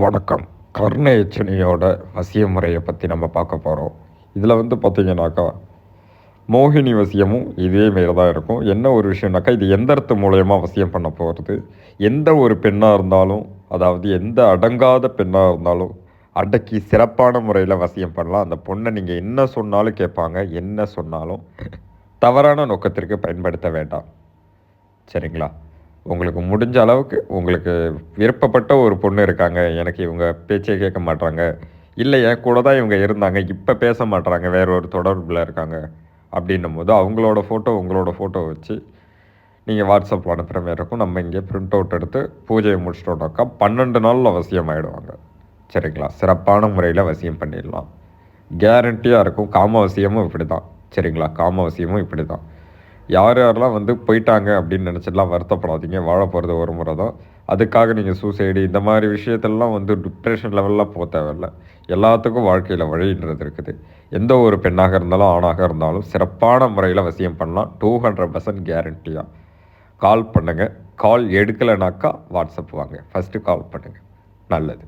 வணக்கம். கர்ண எச்சனையோட வசிய முறையை பற்றி நம்ம பார்க்க போகிறோம் இதில் வந்து பார்த்திங்கனாக்கா மோகினி வசியமும் இதே மாரி தான் இருக்கும். என்ன ஒரு விஷயம்னாக்கா இது எந்திரத்து மூலயமா வசியம் பண்ண போகிறது எந்த ஒரு பெண்ணாக இருந்தாலும் அதாவது எந்த அடங்காத பெண்ணாக இருந்தாலும் அடக்கி சிறப்பான முறையில் வசியம் பண்ணலாம். அந்த பொண்ணை நீங்கள் என்ன சொன்னாலும் கேட்பாங்க என்ன சொன்னாலும் தவறான நோக்கத்திற்கு பயன்படுத்த வேண்டாம். சரிங்களா? உங்களுக்கு முடிஞ்ச அளவுக்கு உங்களுக்கு விருப்பப்பட்ட ஒரு பொண்ணு இருக்காங்க எனக்கு இவங்க பேச்சே கேட்க மாட்றாங்க. இல்லை என் கூட தான் இவங்க இருந்தாங்க இப்போ பேச மாட்டுறாங்க வேற ஒரு தொடர்பில் இருக்காங்க. அப்படின்னும் போது அவங்களோட ஃபோட்டோ உங்களோட ஃபோட்டோ வச்சு நீங்கள் வாட்ஸ்அப்பில் அனுப்புகிற மாதிரி இருக்கும். நம்ம இங்கே பிரிண்ட் அவுட் எடுத்து பூஜையை முடிச்சிட்டோம்னாக்கா பன்னெண்டு நாளில் அவசியம் ஆகிடுவாங்க சரிங்களா? சிறப்பான முறையில் வசியம் பண்ணிடலாம். கேரண்டியாக இருக்கும். காமவசியமும் இப்படி தான் சரிங்களா? காமவசியமும் இப்படி தான் யார் யாரெல்லாம் வந்து போயிட்டாங்க அப்படின்னு நினச்சிடலாம் வருத்தப்படாதீங்க. வாழ போகிறது ஒரு முறை தான். அதுக்காக நீங்கள் சூசைடு இந்த மாதிரி விஷயத்தெல்லாம் வந்து டிப்ரெஷன் லெவலில் போக தேவையில்ல. எல்லாத்துக்கும் வாழ்க்கையில் வழின்றது இருக்குது. எந்த ஒரு பெண்ணாக இருந்தாலும் ஆணாக இருந்தாலும் சிறப்பான முறையில் வசியம் பண்ணலாம். டூ ஹண்ட்ரட் பர்சன்ட் கேரண்டியாக கால் பண்ணுங்கள் கால் எடுக்கலைனாக்கா வாட்ஸ்அப் வாங்க. ஃபஸ்ட்டு கால் பண்ணுங்கள் நல்லது.